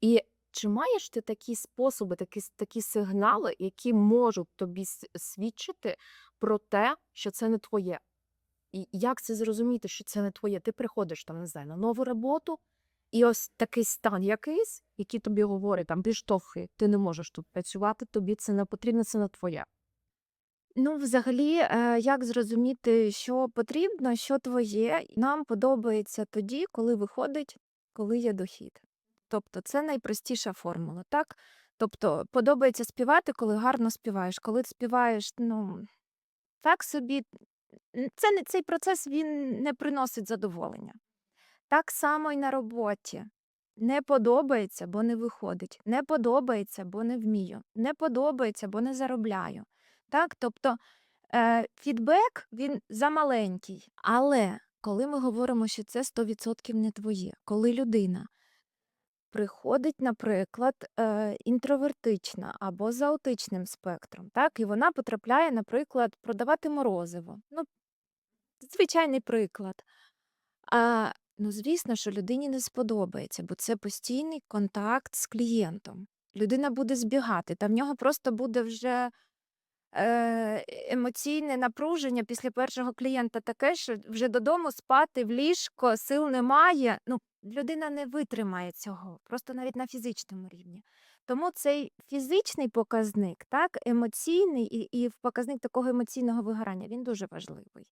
І чи маєш ти такі способи, такі, такі сигнали, які можуть тобі свідчити про те, що це не твоє? І як це зрозуміти, що це не твоє? Ти приходиш там, не знаю, на нову роботу, і ось такий стан якийсь, який тобі говорить, там підштовхує, ти не можеш тут працювати, тобі це не потрібно, це не твоє. Ну, взагалі, е, як зрозуміти, що потрібно, що твоє, нам подобається тоді, коли виходить, коли є дохід. Тобто це найпростіша формула, так? Тобто подобається співати, коли гарно співаєш. Коли співаєш, ну, так собі, це не цей процес він не приносить задоволення. Так само і на роботі. Не подобається, бо не виходить. Не подобається, бо не вмію. Не подобається, бо не заробляю. Так? Тобто е, фідбек він замаленький. Але коли ми говоримо, що це 100% не твоє, коли людина приходить, наприклад, е, інтровертична або з аутичним спектром, так? і вона потрапляє, наприклад, продавати морозиво. Ну, звичайний приклад. А, ну, звісно, що людині не сподобається, бо це постійний контакт з клієнтом. Людина буде збігати, та в нього просто буде вже емоційне напруження після першого клієнта таке, що вже додому спати в ліжко, сил немає. Ну, людина не витримає цього, просто навіть на фізичному рівні. Тому цей фізичний показник, так, емоційний і, і показник такого емоційного вигорання, він дуже важливий.